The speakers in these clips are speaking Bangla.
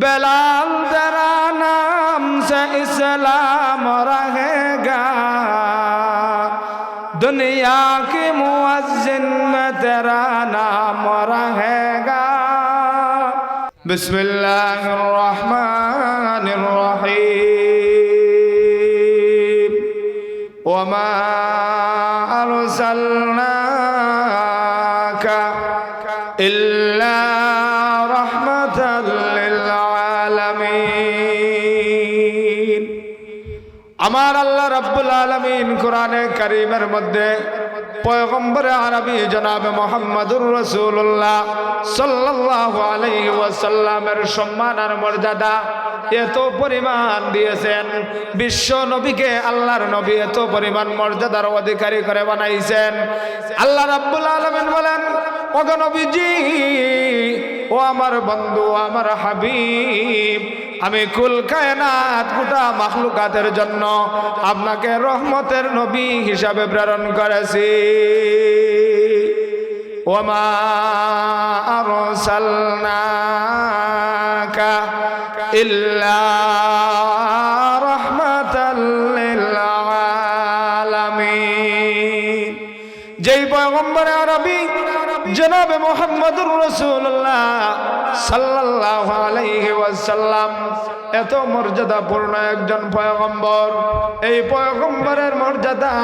بلال ترا نام سے اسلام رہے گا۔ دنیا کی مؤذن میں نام رہے گا۔ بسم اللہ الرحمن الرحیم۔ وما أرسلناك إلا আমার আল্লাহ রাব্বুল আলামিন কোরআনে কারীমের মধ্যে পয়গম্বর আরবি জনাব মোহাম্মদুর রাসূলুল্লাহ সাল্লাল্লাহু আলাইহি ওয়াসাল্লামের সম্মান আর মর্যাদা এত পরিমাণ দিয়েছেন। বিশ্ব নবীকে আল্লাহর নবী এত পরিমাণ মর্যাদার অধিকারী করে বানাইছেন। আল্লাহ রাব্বুল আলামিন বলেন, ওগো নবীজি, ও আমার বন্ধু আমার হাবিব আমি কুল কায়নাত গোটা মাখলুকাতের জন্য আপনাকে রহমতের নবী হিসাবে প্রেরণ করেছি। ওমা আরসালনাকা ইল্লা রাহমাতাল যেই পয়গম্বর আরবি জনাবে মোহাম্মদুর রসুল্লাহ সাল্লাল্লাহু আলাইহি ওয়াসাল্লাম। এত মর্যাদাপূর্ণ একজন পয়গম্বর। এই পয়গম্বরের মর্যাদা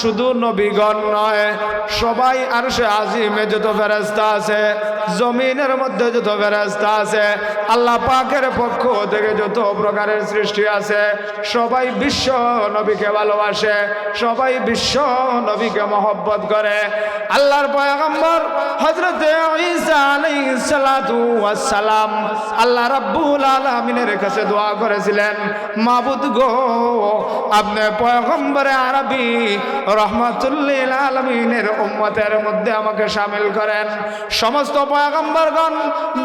শুধু নবীগণ নয়, সবাই আর সে আজিমে যত ফেরেস্তা আছে, জমিনের মধ্যে যত ফেরেস্তা আছে, আল্লাহ পাকের পক্ষ থেকে যত প্রকারের সৃষ্টি আছে, সবাই বিশ্ব নবীকে ভালোবাসে, সবাই বিশ্ব নবীকে মহব্বত করে। আল্লাহর পয়গম্বর সালাতু ওয়াস সালাম আল্লাহ রাব্বুল আলামিনের কাছে দোয়া করেছিলেন, মাবুদ গো, আপনি পয়গম্বরে আরবি রহমাতুল্লিল আলমিনের উম্মতের মধ্যে আমাকে সামিল করেন। সমস্ত পয়গম্বরগণ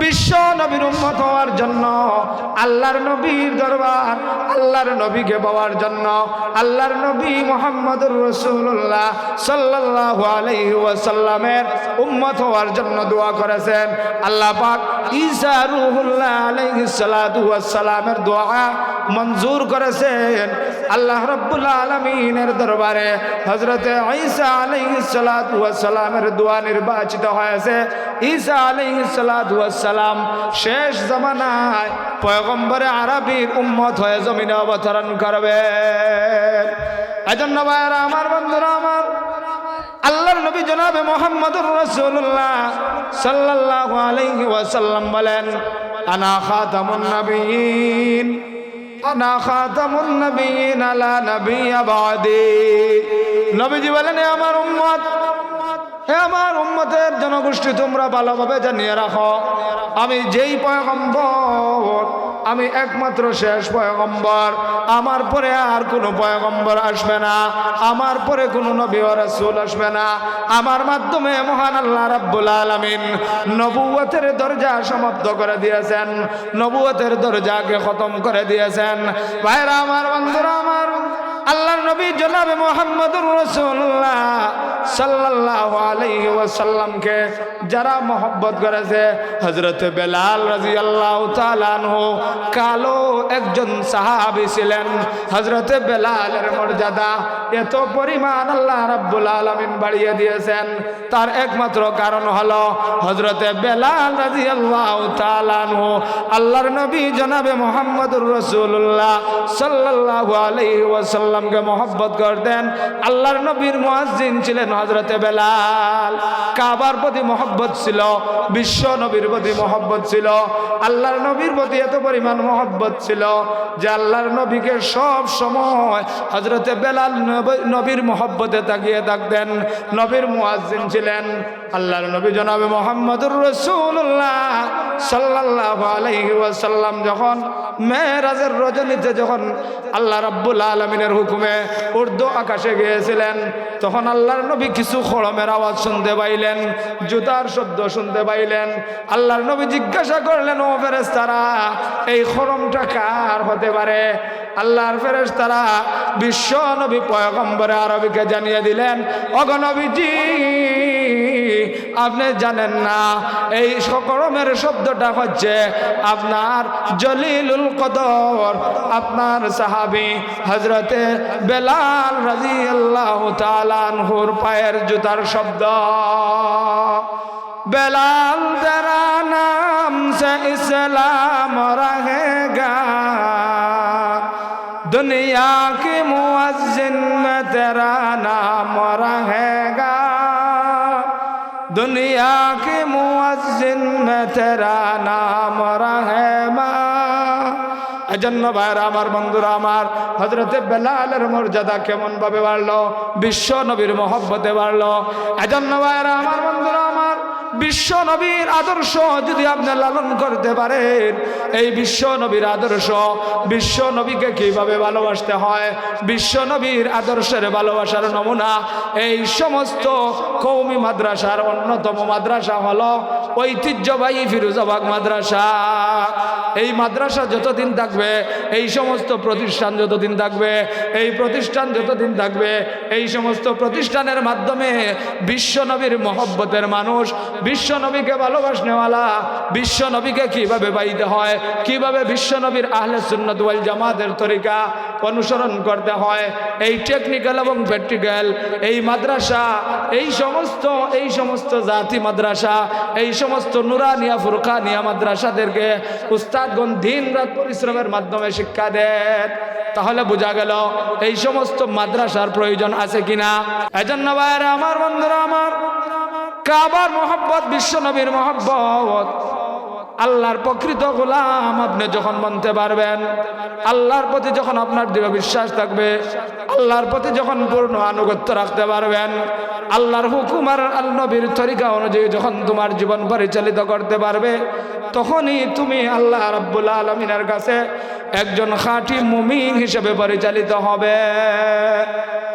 বিশ্ব নবীর উম্মত হওয়ার জন্য, আল্লাহর নবীর দরবার, আল্লাহর নবীকে পাওয়ার জন্য, আল্লাহর নবী মোহাম্মদুর রসুল্লাহ সাল্লাল্লাহু আলাইহি ওয়াসাল্লামের উম্মত হওয়ার জন্য দোয়া করেছেন। আল্লাহ পাক ঈসা রুহুল্লাহ আলাইহিস সালাতু ওয়াস সালামের দোয়া মঞ্জুর করেছেন। আল্লাহ রব্বুল আলমিনের দরবারে হজরতে ঈসা আলাইহিস সালাতু দোয়া নির্বাচিত হয়েছে। ঈসা আলাইহিস সালাতু শেষ জামানায় পয়গম্বরে আরবির উম্মত হয়ে জমিনে অবতরণ করবে এজন্য ভাইয়েরা, আমার বন্ধুরা, আমার জনাবে মোহাম্মদুর রাসূলুল্লাহ সাল্লাল্লাহু আলাইহি ওয়াসাল্লাম বলেন, আনা খাতামুন নবিয়িন আনা খাতামুন নবিয়িন আলা নবিয়্যা বাদি। নবীজি বলেন আমার উম্মত হে আমার উম্মতের জনগোষ্ঠী তোমরা ভালোভাবে জানিয়ে রাখো। আমি যেই পয়গম্বর আমি একমাত্র শেষ পয়গম্বর। আমার পরে আর কোনো পয়গম্বর আসবে না। আমার পরে কোনো নবী রাসুল আসবে না। আমার মাধ্যমে মহান আল্লাহ রাব্বুল আলামিন নবুয়তের দরজা সমাপ্ত করে দিয়েছেন। নবুয়তের দরজাকে খতম করে দিয়েছেন। ভাইরা, আমার বন্ধুরা জনাবে মোহাম্মদুর রসুল্লাহ সাল্লাহ আলহি ওয়াসাল্লামকে, যারা মহব্বত করেছে হজরত বেলাল রাজি আল্লাহ আনহু, কালো একজন সাহাবি ছিলেন, হযরত বেলালের মর্যাদা। এত পরিমাণ আল্লাহ রাব্বুল আলামিন বাড়িয়ে দিয়েছেন। তার একমাত্র কারণ হলো হযরত বেলাল তাআলা আনহু। আল্লাহর নবী জনাবে মোহাম্মদুর রাসূলুল্লাহ সাল্লাল্লাহু আলাইহি ওয়াসাল্লামকে মহব্বত করতেন। আল্লাহর নবীর মুয়াজ্জিন ছিলেন হজরতে বেলাল। কাবার প্রতি মহব্বত ছিল, বিশ্ব নবীর প্রতি মহব্বত ছিল। আল্লাহর নবীর প্রতি এত পরিমাণ মহব্বত ছিল যে আল্লাহর নবীকে সব সময় হজরতে বেলাল নবীর মোহব্বতে তাকিয়ে থাকতেন। নবীর মুয়াজ্জিন ছিলেন। আল্লাহর নবী জনাবে মোহাম্মদুর রাসূলুল্লাহ সাল্লাল্লাহু আলাইহি ওয়াসাল্লাম যখন মেরাজের রজনীতে যখন আল্লাহ রাব্বুল আলামিনের হুকুমে উর্দু আকাশে গিয়েছিলেন, তখন আল্লাহর নবী কিছু খড়মের আওয়াজ শুনতে পাইলেন, জুতার শব্দ শুনতে পাইলেন। আল্লাহর নবী জিজ্ঞাসা করলেন, ও ফেরেস তারা এই খড়মটা কার হতে পারে? আল্লাহর ফেরেস তারা বিশ্ব নবী পয়গম্বরে আরবিকে জানিয়ে দিলেন অগনবীজি আপনি জানেন না। এই সকরমের শব্দটা হচ্ছে আপনার জলিলুল কদর, আপনার সাহাবি হজরতে বেলাল রাজি আল্লাহ তালানহুর পায়ের জুতার শব্দ। বেলাল তারা নাম সে ইসলাম রহেগা দুনিয়া কি মুয়াজ্জিন তারা তেরা নাম রাহেমা এজন্য ভাইরা আমার বন্ধুরা, আমার হজরতে বেলালের মর্যাদা কেমনভাবে বাড়লো? বিশ্ব নবীর মহব্বতে বাড়লো। এজন্য ভাইরা আমার বন্ধুরা, আমার বিশ্ব নবীর আদর্শ যদি আপনি লালন করতে পারেন, এই বিশ্ব নবীর আদর্শ বিশ্ব নবীকে কীভাবে ভালোবাসতে হয়? বিশ্ব নবীর আদর্শের ভালোবাসার নমুনা এই সমস্ত কৌমি মাদ্রাসার অন্যতম মাদ্রাসা হল ঐতিহ্যবাহী ফিরোজাবাগ মাদ্রাসা। এই মাদ্রাসা যতদিন থাকবে, এই সমস্ত প্রতিষ্ঠান যতদিন থাকবে, এই প্রতিষ্ঠান যতদিন থাকবে, এই সমস্ত প্রতিষ্ঠানের মাধ্যমে বিশ্বনবীর মহব্বতের মানুষ বিশ্বনবীকে ভালোবাসনেওয়ালা বিশ্বনবীকে কীভাবে পাইতে হয়, কীভাবে বিশ্বনবীর আহলে সুন্নত ওয়াল জামাতের তরিকা অনুসরণ করতে হয়, এই টেকনিক্যাল এবং প্র্যাকটিক্যাল এই মাদ্রাসা, এই সমস্ত এই সমস্ত জাতি মাদ্রাসা, এই সমস্ত নুরানিয়া, ফুরকানিয়া মাদ্রাসাদেরকে উস্তাদগণ দিন রাত পরিশ্রমের মাধ্যমে শিক্ষা দেন। তাহলে বোঝা গেল, এই সমস্ত মাদ্রাসার প্রয়োজন আছে কিনা? এজন্য ভাইয়েরা, আমার বন্ধুরা, আমার কাবার মোহব্বত বিশ্ব নবীর মোহব্বত আল্লাহর প্রকৃত গোলাম আপনি যখন মানতে পারবেন, আল্লাহর প্রতি যখন আপনার দৃঢ় বিশ্বাস থাকবে, আল্লাহর প্রতি যখন পূর্ণ আনুগত্য রাখতে পারবেন, আল্লাহর হুকুম আর আল তরিকা অনুযায়ী যখন তোমার জীবন পরিচালিত করতে পারবে, তখনই তুমি আল্লাহ রাব্বুল আলমিনের কাছে একজন খাঁটি মুমিন হিসেবে পরিচালিত হবে।